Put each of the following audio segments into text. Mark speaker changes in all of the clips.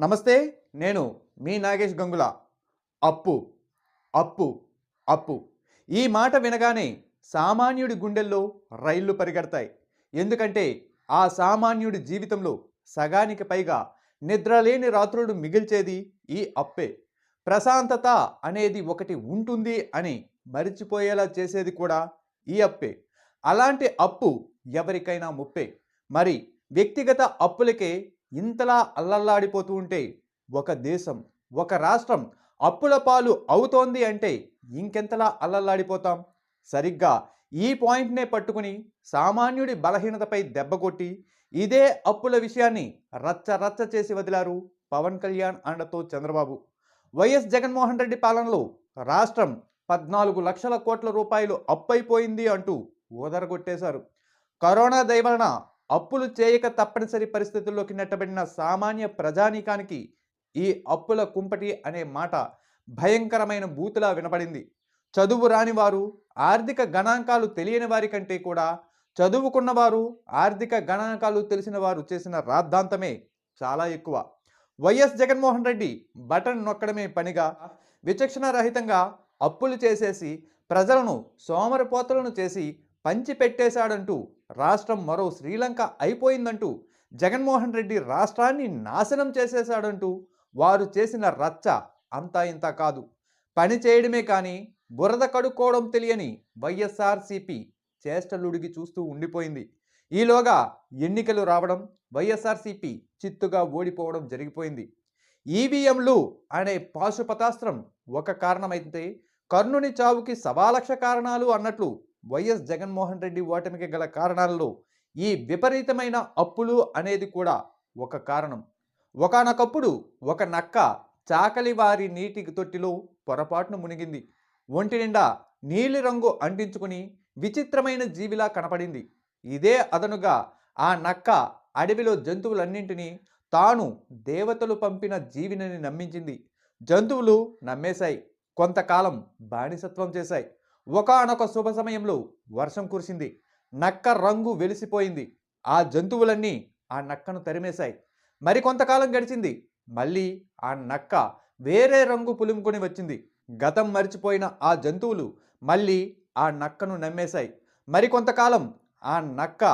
Speaker 1: నమస్తే నేను మీ నాగేష్ గంగుల. అప్పు అప్పు అప్పు. ఈ మాట వినగానే సామాన్యుడి గుండెల్లో రైళ్ళు పరిగెడతాయి. ఎందుకంటే ఆ సామాన్యుడి జీవితంలో సగానికి పైగా నిద్రలేని రాత్రులు మిగిల్చేది ఈ అప్పే. ప్రశాంతత అనేది ఒకటి ఉంటుంది అని మరిచిపోయేలా చేసేది కూడా ఈ అప్పే. అలాంటి అప్పు ఎవరికైనా ముప్పే. మరి వ్యక్తిగత అప్పులకే ఇంతలా అల్లల్లాడిపోతూ ఉంటే ఒక దేశం ఒక రాష్ట్రం అప్పుల పాలు అవుతోంది అంటే ఇంకెంతలా అల్లల్లాడిపోతాం? సరిగ్గా ఈ పాయింట్నే పట్టుకుని సామాన్యుడి బలహీనతపై దెబ్బ కొట్టి ఇదే అప్పుల విషయాన్ని రచ్చ రచ్చ చేసి వదిలారు పవన్ కళ్యాణ్ అండతో చంద్రబాబు. వైఎస్ జగన్మోహన్ రెడ్డి పాలనలో రాష్ట్రం పద్నాలుగు లక్షల కోట్ల రూపాయలు అప్పైపోయింది అంటూ ఊదరగొట్టేశారు కరోనా దయవలన అప్పులు చేయక తప్పనిసరి పరిస్థితుల్లోకి నెట్టబడిన సామాన్య ప్రజానీకానికి ఈ అప్పుల కుంపటి అనే మాట భయంకరమైన బూతులా వినపడింది చదువు రాని వారు ఆర్థిక గణాంకాలు తెలియని వారి కంటే కూడా చదువుకున్నవారు ఆర్థిక గణాంకాలు తెలిసిన వారు చేసిన రాద్ధాంతమే చాలా ఎక్కువ. వైఎస్ జగన్మోహన్ రెడ్డి బటన్ నొక్కడమే పనిగా విచక్షణ రహితంగా అప్పులు చేసేసి ప్రజలను సోమరిపోతలను చేసి పంచి పెట్టేశాడంటూ రాష్ట్రం మరో శ్రీలంక అయిపోయిందంటూ జగన్మోహన్ రెడ్డి రాష్ట్రాన్ని నాశనం చేసేశాడంటూ వారు చేసిన రచ్చ అంతా ఇంత కాదు. పని చేయడమే కానీ బురద కడుక్కోవడం తెలియని వైఎస్ఆర్సిపి చేష్టలుడిగి చూస్తూ ఉండిపోయింది. ఈలోగా ఎన్నికలు రావడం వైఎస్ఆర్సిపి చిత్తుగా ఓడిపోవడం జరిగిపోయింది. ఈవీఎంలు అనే పాశుపతాస్త్రం ఒక కారణమైతే కర్ణుని చావుకి సవాలక్ష కారణాలు అన్నట్లు వైఎస్ జగన్మోహన్ రెడ్డి ఓటమికి గల కారణాల్లో ఈ విపరీతమైన అప్పులు అనేది కూడా ఒక కారణం. ఒకనొకప్పుడు ఒక నక్క చాకలి వారి నీటి తొట్టిలో పొరపాటును మునిగింది. ఒంటి నిండా నీలిరంగు అంటించుకుని విచిత్రమైన జీవిలా కనపడింది. ఇదే అదనుగా ఆ నక్క అడవిలో జంతువులన్నింటినీ తాను దేవతలు పంపిన జీవినని నమ్మించింది. జంతువులు నమ్మేశాయి. కొంతకాలం బానిసత్వం చేశాయి. ఒకనొక శుభ సమయంలో వర్షం కురిసింది. నక్క రంగు వెలిసిపోయింది. ఆ జంతువులన్నీ ఆ నక్కను తరిమేశాయి. మరికొంతకాలం గడిచింది. మళ్ళీ ఆ నక్క వేరే రంగు పులుముకొని వచ్చింది. గతం మరిచిపోయిన ఆ జంతువులు మళ్ళీ ఆ నక్కను నమ్మేశాయి. మరికొంతకాలం ఆ నక్క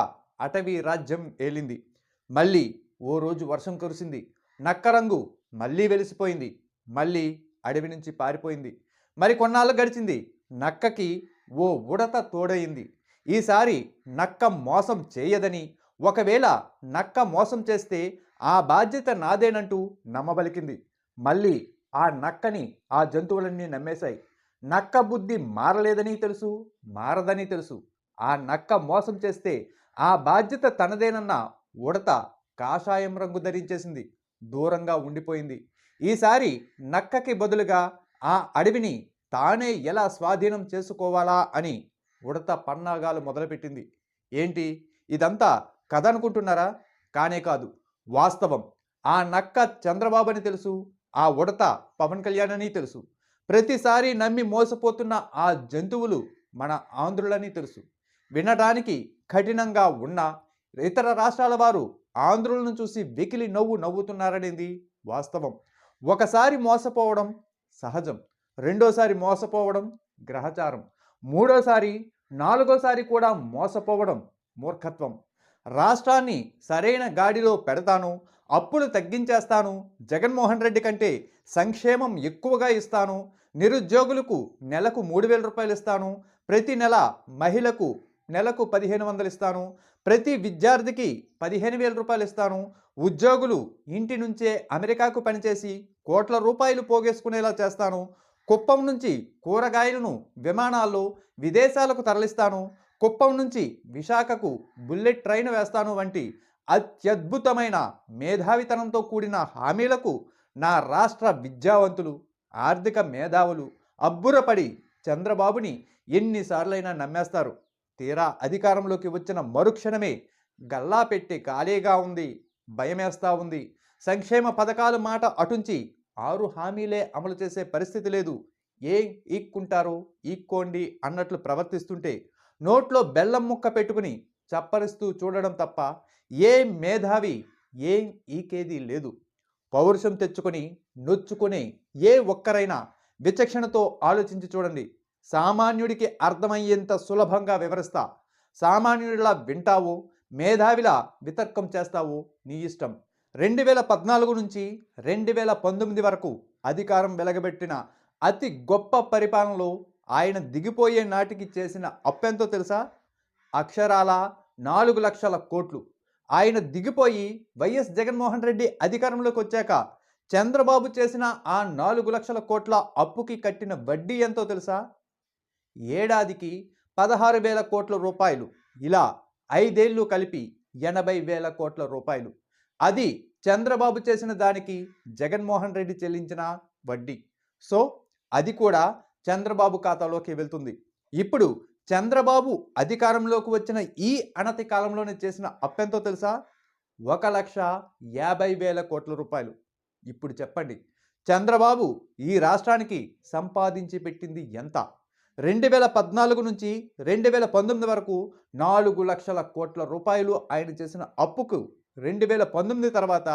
Speaker 1: అటవీ రాజ్యం ఏలింది. మళ్ళీ ఓ రోజు వర్షం కురిసింది. నక్క రంగు మళ్ళీ వెలిసిపోయింది. మళ్ళీ అడవి నుంచి పారిపోయింది. మరి కొన్నాళ్ళు గడిచింది. నక్కకి ఓ ఉడత తోడయింది. ఈసారి నక్క మోసం చేయదని ఒకవేళ నక్క మోసం చేస్తే ఆ బాధ్యత నాదేనంటూ నమ్మబలికింది. మళ్ళీ ఆ నక్కని ఆ జంతువులన్నీ నమ్మేశాయి. నక్క బుద్ధి మారలేదని తెలుసు మారదని తెలుసు. ఆ నక్క మోసం చేస్తే ఆ బాధ్యత తనదేనన్న ఉడత కాషాయం రంగు ధరించేసింది. దూరంగా ఉండిపోయింది. ఈసారి నక్కకి బదులుగా ఆ అడవిని తానే ఎలా స్వాధీనం చేసుకోవాలా అని ఉడత పన్నాగాలు మొదలుపెట్టింది. ఏంటి? ఇదంతా కథ అనుకుంటున్నారా? కానే కాదు. వాస్తవం. ఆ నక్క చంద్రబాబు అని తెలుసు ఆ ఉడత పవన్ కళ్యాణ్ అని తెలుసు. ప్రతిసారి నమ్మి మోసపోతున్న ఆ జంతువులు మన ఆంధ్రులని తెలుసు. వినడానికి కఠినంగా ఉన్న ఇతర రాష్ట్రాల వారు ఆంధ్రులను చూసి వెకిలి నవ్వు నవ్వుతున్నారనేది వాస్తవం. ఒకసారి మోసపోవడం సహజం. రెండోసారి మోసపోవడం గ్రహచారం. మూడోసారి నాలుగోసారి కూడా మోసపోవడం మూర్ఖత్వం. రాష్ట్రాన్ని సరైన గాడిలో పెడతాను అప్పులు తగ్గించేస్తాను జగన్మోహన్ రెడ్డి కంటే సంక్షేమం ఎక్కువగా ఇస్తాను నిరుద్యోగులకు నెలకు మూడు వేల రూపాయలు ఇస్తాను ప్రతి నెల మహిళకు నెలకు పదిహేను వందలు ఇస్తాను ప్రతి విద్యార్థికి పదిహేను వేల రూపాయలు ఇస్తాను ఉద్యోగులు ఇంటి నుంచే అమెరికాకు పనిచేసి కోట్ల రూపాయలు పోగేసుకునేలా చేస్తాను కుప్పం నుంచి కూరగాయలను విమానాల్లో విదేశాలకు తరలిస్తాను. కుప్పం నుంచి విశాఖకు బుల్లెట్ ట్రైన్ వేస్తాను వంటి అత్యద్భుతమైన మేధావితనంతో కూడిన హామీలకు నా రాష్ట్ర విద్యావంతులు ఆర్థిక మేధావులు అబ్బురపడి చంద్రబాబుని ఎన్నిసార్లైనా నమ్మేస్తారు. తీరా అధికారంలోకి వచ్చిన మరుక్షణమే గల్లా పెట్టి ఖాళీగా ఉంది భయమేస్తా ఉంది. సంక్షేమ పథకాల మాట అటుంచి ఆరు హామీలే అమలు చేసే పరిస్థితి లేదు. ఏం ఈక్కుంటారో ఈక్కోండి అన్నట్లు ప్రవర్తిస్తుంటే నోట్లో బెల్లం ముక్క పెట్టుకుని చప్పరిస్తూ చూడడం తప్ప ఏ మేధావి ఏం ఈకేది లేదు. పౌరుషం తెచ్చుకొని నొచ్చుకునే ఏ ఒక్కరైనా విచక్షణతో ఆలోచించి చూడండి. సామాన్యుడికి అర్థమయ్యేంత సులభంగా వివరిస్తా. సామాన్యుడిలా వింటావు మేధావిలా వితర్కం చేస్తావు నీ ఇష్టం. రెండు వేల పద్నాలుగు నుంచి రెండు వేల పంతొమ్మిది వరకు అధికారం వెలగబెట్టిన అతి గొప్ప పరిపాలనలో ఆయన దిగిపోయే నాటికి చేసిన అప్పెంతో తెలుసా? అక్షరాల నాలుగు లక్షల కోట్లు. ఆయన దిగిపోయి వైఎస్ జగన్మోహన్ రెడ్డి అధికారంలోకి వచ్చాక చంద్రబాబు చేసిన ఆ నాలుగు లక్షల కోట్ల అప్పుకి కట్టిన వడ్డీ ఎంతో తెలుసా? ఏడాదికి పదహారు వేల కోట్ల రూపాయలు. ఇలా ఐదేళ్ళు కలిపి ఎనభై వేల కోట్ల రూపాయలు. అది చంద్రబాబు చేసిన దానికి జగన్మోహన్ రెడ్డి చెల్లించిన వడ్డీ. సో అది కూడా చంద్రబాబు ఖాతాలోకి వెళ్తుంది. ఇప్పుడు చంద్రబాబు అధికారంలోకి వచ్చిన ఈ అనతి కాలంలోనే చేసిన అప్పెంతో తెలుసా? ఒక లక్ష యాభై వేల కోట్ల రూపాయలు. ఇప్పుడు చెప్పండి చంద్రబాబు ఈ రాష్ట్రానికి సంపాదించి పెట్టింది ఎంత? రెండు వేల పద్నాలుగు నుంచి రెండు వేల పంతొమ్మిది వరకు నాలుగు లక్షల కోట్ల రూపాయలు ఆయన చేసిన అప్పుకు రెండు వేల పంతొమ్మిది తర్వాత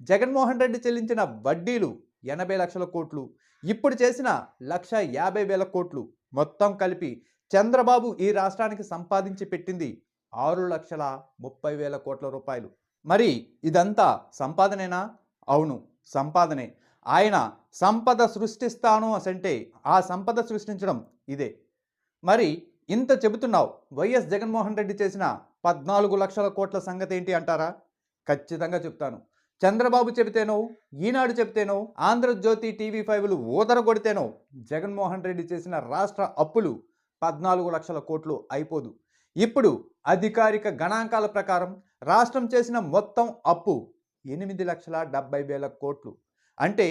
Speaker 1: జగన్మోహన్ రెడ్డి చెల్లించిన వడ్డీలు ఎనభై లక్షల కోట్లు ఇప్పుడు చేసిన లక్ష యాభై వేల కోట్లు మొత్తం కలిపి చంద్రబాబు ఈ రాష్ట్రానికి సంపాదించి పెట్టింది ఆరు లక్షల ముప్పై వేల కోట్ల రూపాయలు. మరి ఇదంతా సంపాదనేనా? అవును సంపాదనే. ఆయన సంపద సృష్టిస్తాను అసంటే ఆ సంపద సృష్టించడం ఇదే. మరి ఇంత చెబుతున్నావు వైఎస్ జగన్మోహన్ రెడ్డి చేసిన పద్నాలుగు లక్షల కోట్ల సంగతి ఏంటి అంటారా? ఖచ్చితంగా చెప్తాను. చంద్రబాబు చెబితేనో ఈనాడు చెబితేనో ఆంధ్రజ్యోతి టీవీ ఫైవ్లు ఊదర కొడితేనో జగన్మోహన్ రెడ్డి చేసిన రాష్ట్ర అప్పులు పద్నాలుగు లక్షల కోట్లు అయిపోదు. ఇప్పుడు అధికారిక గణాంకాల ప్రకారం రాష్ట్రం చేసిన మొత్తం అప్పు ఎనిమిది లక్షల డెబ్బై వేల కోట్లు. అంటే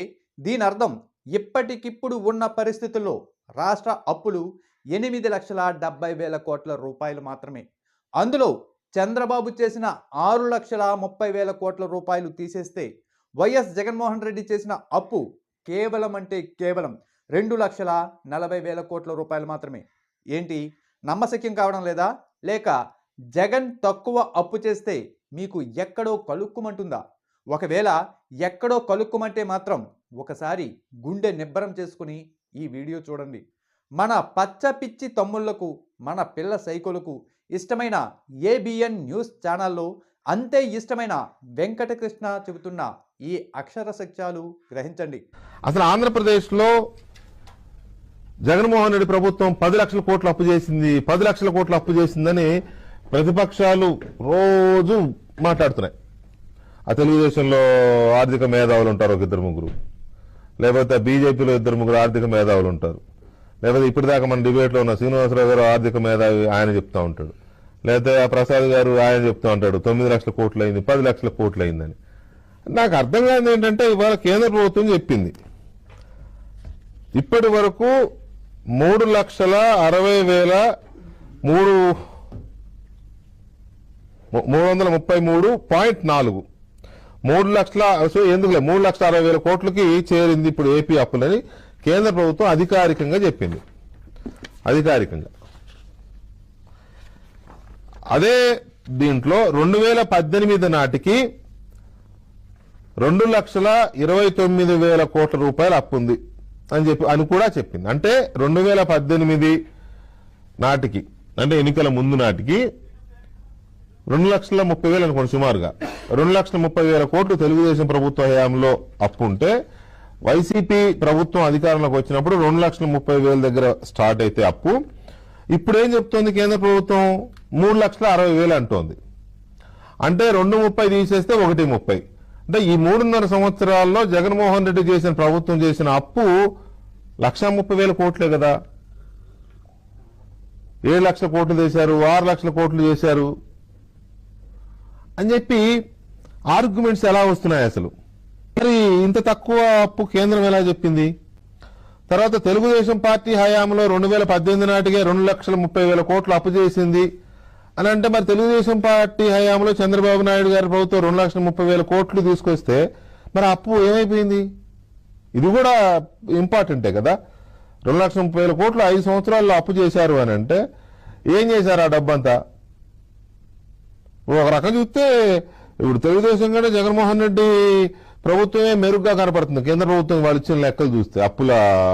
Speaker 1: దీని అర్థం ఇప్పటికిప్పుడు ఉన్న పరిస్థితుల్లో రాష్ట్ర అప్పులు ఎనిమిది లక్షల డెబ్బై వేల కోట్ల రూపాయలు మాత్రమే. అందులో చంద్రబాబు చేసిన ఆరు లక్షల ముప్పై వేల కోట్ల రూపాయలు తీసేస్తే వైఎస్ జగన్మోహన్ రెడ్డి చేసిన అప్పు కేవలం అంటే కేవలం రెండు లక్షల నలభై వేల కోట్ల రూపాయలు మాత్రమే. ఏంటి? నమ్మశక్యం కావడం లేదా? లేక జగన్ తక్కువ అప్పు చేస్తే మీకు ఎక్కడో కలుక్కుమంటుందా? ఒకవేళ ఎక్కడో కలుక్కుమంటే మాత్రం ఒకసారి గుండె నిబ్బరం చేసుకుని ఈ వీడియో చూడండి. మన పచ్చ పిచ్చి తమ్ముళ్ళకు మన పిల్ల సైకులకు ఇష్టమైన ఏబిఎన్ న్యూస్ ఛానల్లో అంతే ఇష్టమైన వెంకటకృష్ణ చెబుతున్న ఈ అక్షర సత్యాలు గ్రహించండి.
Speaker 2: అసలు ఆంధ్రప్రదేశ్లో జగన్మోహన్ రెడ్డి ప్రభుత్వం పది లక్షల కోట్లు అప్పు చేసింది. పది లక్షల కోట్లు అప్పు చేసిందని ప్రతిపక్షాలు రోజు మాట్లాడుతున్నాయి. ఆ తెలుగుదేశంలో ఆర్థిక మేధావులు ఉంటారు ఒక ఇద్దరు ముగ్గురు. లేకపోతే బీజేపీలో ఇద్దరు ముగ్గురు ఆర్థిక మేధావులు ఉంటారు. లేకపోతే ఇప్పటిదాకా మన డిబేట్లో ఉన్న శ్రీనివాసరావు గారు ఆర్థిక మేధావి ఆయన చెప్తా ఉంటాడు. లేకపోతే ఆ ప్రసాద్ గారు ఆయన చెప్తా ఉంటాడు తొమ్మిది లక్షల కోట్లు అయింది పది లక్షల కోట్లు అయిందని నాకు అర్థం కాదు ఏంటంటే ఇవాళ కేంద్ర ప్రభుత్వం చెప్పింది. ఇప్పటి వరకు మూడు లక్షల అరవై వేల మూడు మూడు వందల ముప్పై మూడు పాయింట్ నాలుగు. మూడు లక్షల సో ఎందుకులే మూడు లక్షల అరవై వేల కోట్లకి చేరింది ఇప్పుడు ఏపీ అప్పులని కేంద్ర ప్రభుత్వం అధికారికంగా చెప్పింది. అధికారికంగా. అదే దీంట్లో రెండు వేల పద్దెనిమిది నాటికి రెండు లక్షల ఇరవై తొమ్మిది వేల కోట్ల రూపాయలు అప్పు ఉంది అని చెప్పి అని కూడా చెప్పింది. అంటే రెండు వేల పద్దెనిమిది నాటికి అంటే ఎన్నికల ముందు నాటికి రెండు లక్షల ముప్పై వేలు అనుకోండి సుమారుగా. రెండు లక్షల ముప్పై వేల కోట్లు తెలుగుదేశం ప్రభుత్వ హయాంలో అప్పు ఉంటే వైసీపీ ప్రభుత్వం అధికారంలోకి వచ్చినప్పుడు రెండు లక్షల ముప్పై వేల దగ్గర స్టార్ట్ అయితే అప్పు. ఇప్పుడు ఏం చెప్తోంది కేంద్ర ప్రభుత్వం? మూడు లక్షల అరవై వేలు అంటోంది. అంటే రెండు ముప్పై తీసేస్తే ఒకటి ముప్పై. అంటే ఈ మూడున్నర సంవత్సరాల్లో జగన్మోహన్ రెడ్డి చేసిన ప్రభుత్వం చేసిన అప్పు లక్ష ముప్పై వేల కోట్లే కదా. ఏడు లక్షల కోట్లు చేశారు ఆరు లక్షల కోట్లు చేశారు. అని చెప్పి ఆర్గ్యుమెంట్స్ ఎలా వస్తున్నాయి అసలు? మరి ఇంత తక్కువ అప్పు కేంద్రం ఎలా చెప్పింది? తర్వాత తెలుగుదేశం పార్టీ హయాంలో రెండు వేల పద్దెనిమిది నాటికే రెండు లక్షల ముప్పై వేల కోట్లు అప్పు చేసింది. అని అంటే మరి తెలుగుదేశం పార్టీ హయాంలో చంద్రబాబు నాయుడు గారి ప్రభుత్వం రెండు లక్షల ముప్పై వేల కోట్లు తీసుకొస్తే మరి అప్పు ఏమైపోయింది? ఇది కూడా ఇంపార్టెంటే కదా. రెండు లక్షల ముప్పై వేల కోట్లు ఐదు సంవత్సరాల్లో అప్పు చేశారు అని అంటే ఏం చేశారు ఆ డబ్బంతా? ఒక రకం చూస్తే ఇప్పుడు తెలుగుదేశం కంటే జగన్మోహన్ రెడ్డి ప్రభుత్వమే మెరుగ్గా కనపడుతుంది. కేంద్ర ప్రభుత్వం వాళ్ళు ఇచ్చిన లెక్కలు చూస్తే అప్పుల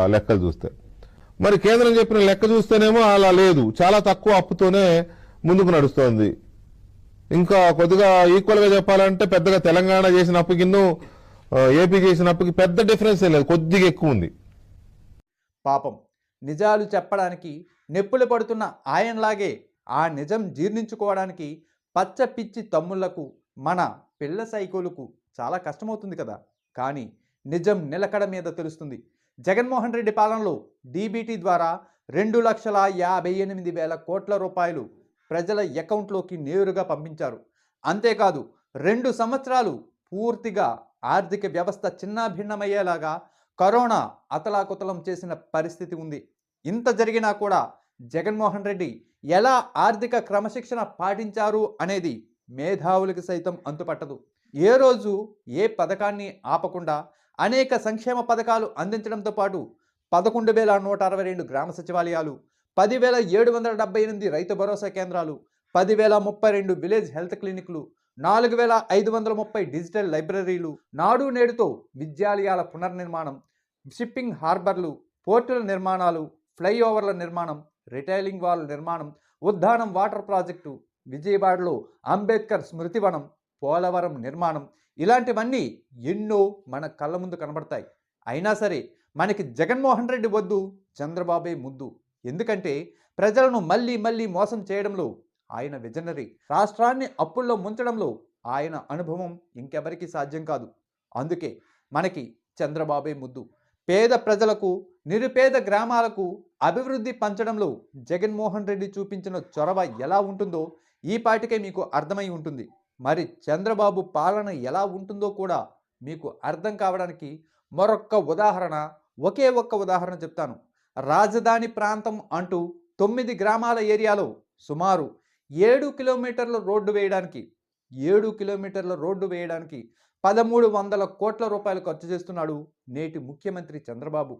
Speaker 2: లెక్కలు చూస్తే. మరి కేంద్రం చెప్పిన లెక్క చూస్తేనేమో అలా లేదు. చాలా తక్కువ అప్పుతోనే ముందుకు నడుస్తోంది. ఇంకా కొద్దిగా ఈక్వల్గా చెప్పాలంటే పెద్దగా తెలంగాణ చేసిన అప్పుకి ఏపీ చేసిన అప్పుకి పెద్ద డిఫరెన్స్ లేదు. కొద్దిగా ఎక్కువ ఉంది.
Speaker 1: పాపం. నిజాలు చెప్పడానికి నెప్పులు పడుతున్న ఆయనలాగే ఆ నిజం జీర్ణించుకోవడానికి పచ్చ పిచ్చి తమ్ముళ్ళకు మన పిల్ల సైకోలకు చాలా కష్టమవుతుంది కదా. కానీ నిజం నిలకడ మీద తెలుస్తుంది. జగన్మోహన్ రెడ్డి పాలనలో డీబీటీ ద్వారా రెండు లక్షల యాభై ఎనిమిది వేల కోట్ల రూపాయలు ప్రజల అకౌంట్లోకి నేరుగా పంపించారు. అంతేకాదు రెండు సంవత్సరాలు పూర్తిగా ఆర్థిక వ్యవస్థ చిన్నాభిన్నమయ్యేలాగా కరోనా అతలాకుతలం చేసిన పరిస్థితి ఉంది. ఇంత జరిగినా కూడా జగన్మోహన్ రెడ్డి ఎలా ఆర్థిక క్రమశిక్షణ పాటించారు అనేది మేధావులకు సైతం అంతుపట్టదు. ఏ రోజు ఏ పథకాన్ని ఆపకుండా అనేక సంక్షేమ పథకాలు అందించడంతో పాటు పదకొండు వేల నూట అరవై రెండు గ్రామ సచివాలయాలు పదివేల ఏడు వందల డెబ్బై ఎనిమిది రైతు భరోసా కేంద్రాలు పదివేల ముప్పై రెండు విలేజ్ హెల్త్ క్లినిక్లు నాలుగు వేల ఐదు వందల ముప్పై డిజిటల్ లైబ్రరీలు నాడు నేడుతో విద్యాలయాల పునర్నిర్మాణం షిప్పింగ్ హార్బర్లు పోర్టుల నిర్మాణాలు ఫ్లైఓవర్ల నిర్మాణం రిటైలింగ్ వాల్ నిర్మాణం ఉద్దానం వాటర్ ప్రాజెక్టు విజయవాడలో అంబేద్కర్ స్మృతివనం పోలవరం నిర్మాణం ఇలాంటివన్నీ ఎన్నో మన కళ్ళ ముందు కనబడతాయి. అయినా సరే మనకి జగన్మోహన్ రెడ్డి వద్దు చంద్రబాబే ముద్దు. ఎందుకంటే ప్రజలను మళ్ళీ మళ్ళీ మోసం చేయడంలో ఆయన విజనరీ. రాష్ట్రాన్ని అప్పుల్లో ముంచడంలో ఆయన అనుభవం ఇంకెవరికీ సాధ్యం కాదు. అందుకే మనకి చంద్రబాబే ముద్దు. పేద ప్రజలకు నిరుపేద గ్రామాలకు అభివృద్ధి పంచడంలో జగన్మోహన్ రెడ్డి చూపించిన చొరవ ఎలా ఉంటుందో ఈ పాటికే మీకు అర్థమై ఉంటుంది. మరి చంద్రబాబు పాలన ఎలా ఉంటుందో కూడా మీకు అర్థం కావడానికి మరొక్క ఉదాహరణ ఒకే ఒక్క ఉదాహరణ చెప్తాను. రాజధాని ప్రాంతం అంటూ తొమ్మిది గ్రామాల ఏరియాలో సుమారు ఏడు కిలోమీటర్ల రోడ్డు వేయడానికి ఏడు కిలోమీటర్ల రోడ్డు వేయడానికి పదమూడు వందల కోట్ల రూపాయలు ఖర్చు చేస్తున్నాడు నేటి ముఖ్యమంత్రి చంద్రబాబు.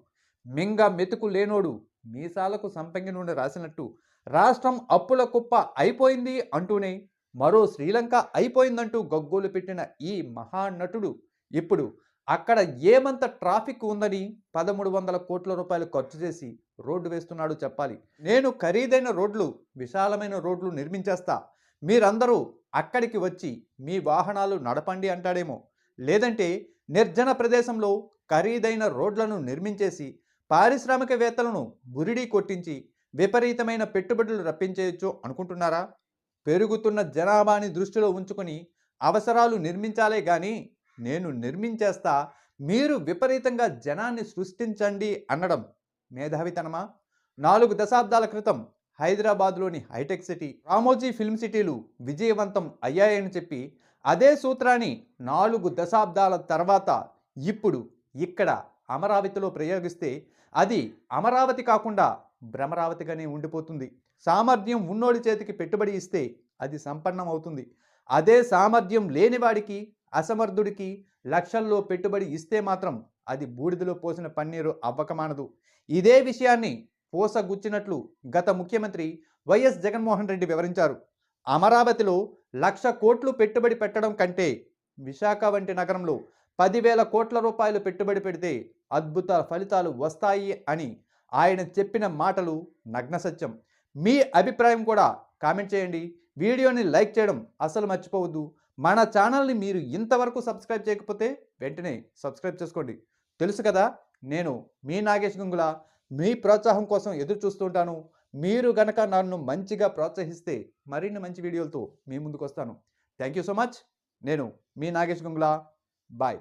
Speaker 1: మింగ మెతుకు లేనోడు మీసాలకు సంపంగి నుండి రాసినట్టు రాష్ట్రం అప్పుల కుప్ప అయిపోయింది అంటూనే మరో శ్రీలంక అయిపోయిందంటూ గగ్గోలు పెట్టిన ఈ మహానటుడు. ఇప్పుడు అక్కడ ఏమంత ట్రాఫిక్ ఉందని పదమూడు వందల కోట్ల రూపాయలు ఖర్చు చేసి రోడ్డు వేస్తున్నాడు చెప్పాలి. నేను ఖరీదైన రోడ్లు విశాలమైన రోడ్లు నిర్మించేస్తా. మీరందరూ అక్కడికి వచ్చి మీ వాహనాలు నడపండి అంటాడేమో. లేదంటే నిర్జన ప్రదేశంలో ఖరీదైన రోడ్లను నిర్మించేసి పారిశ్రామికవేత్తలను బురిడీ కొట్టించి విపరీతమైన పెట్టుబడులు రప్పించేయచ్చు అనుకుంటున్నారా? పెరుగుతున్న జనాభాని దృష్టిలో ఉంచుకొని అవసరాలు నిర్మించాలే కానీ నేను నిర్మించేస్తా మీరు విపరీతంగా జనాన్ని సృష్టించండి అనడం మేధావితనమా? నాలుగు దశాబ్దాల క్రితం హైదరాబాద్లోని హైటెక్ సిటీ రామోజీ ఫిల్మ్ సిటీలు విజయవంతం అయ్యాయని చెప్పి అదే సూత్రాన్ని నాలుగు దశాబ్దాల తర్వాత ఇప్పుడు ఇక్కడ అమరావతిలో ప్రయోగిస్తే అది అమరావతి కాకుండా భ్రమరావతిగానే ఉండిపోతుంది. సామర్థ్యం ఉన్నోడి చేతికి పెట్టుబడి ఇస్తే అది సంపన్నం అవుతుంది అదే సామర్థ్యం లేనివాడికి అసమర్థుడికి లక్షల్లో పెట్టుబడి ఇస్తే మాత్రం అది బూడిదలో పోసిన పన్నీరు అవ్వకమానదు ఇదే విషయాన్ని పోసగుచ్చినట్లు గత ముఖ్యమంత్రి వైఎస్ జగన్మోహన్ రెడ్డి వివరించారు. అమరావతిలో లక్ష కోట్లు పెట్టుబడి పెట్టడం కంటే విశాఖ వంటి నగరంలో పదివేల కోట్ల రూపాయలు పెట్టుబడి పెడితే అద్భుత ఫలితాలు వస్తాయి అని ఆయన చెప్పిన మాటలు నగ్న సత్యం మీ అభిప్రాయం కూడా కామెంట్ చేయండి. వీడియోని లైక్ చేయడం అసలు మర్చిపోవద్దు. మన ఛానల్ని మీరు ఇంతవరకు సబ్స్క్రైబ్ చేయకపోతే వెంటనే సబ్స్క్రైబ్ చేసుకోండి. తెలుసు కదా నేను మీ నాగేష్ గంగుల మీ ప్రోత్సాహం కోసం ఎదురు చూస్తుంటాను మీరు గనక నన్ను మంచిగా ప్రోత్సహిస్తే మరిన్ని మంచి వీడియోలతో మీ ముందుకు వస్తాను థ్యాంక్ యూ సో మచ్. నేను మీ నాగేష్ గంగుల. బాయ్.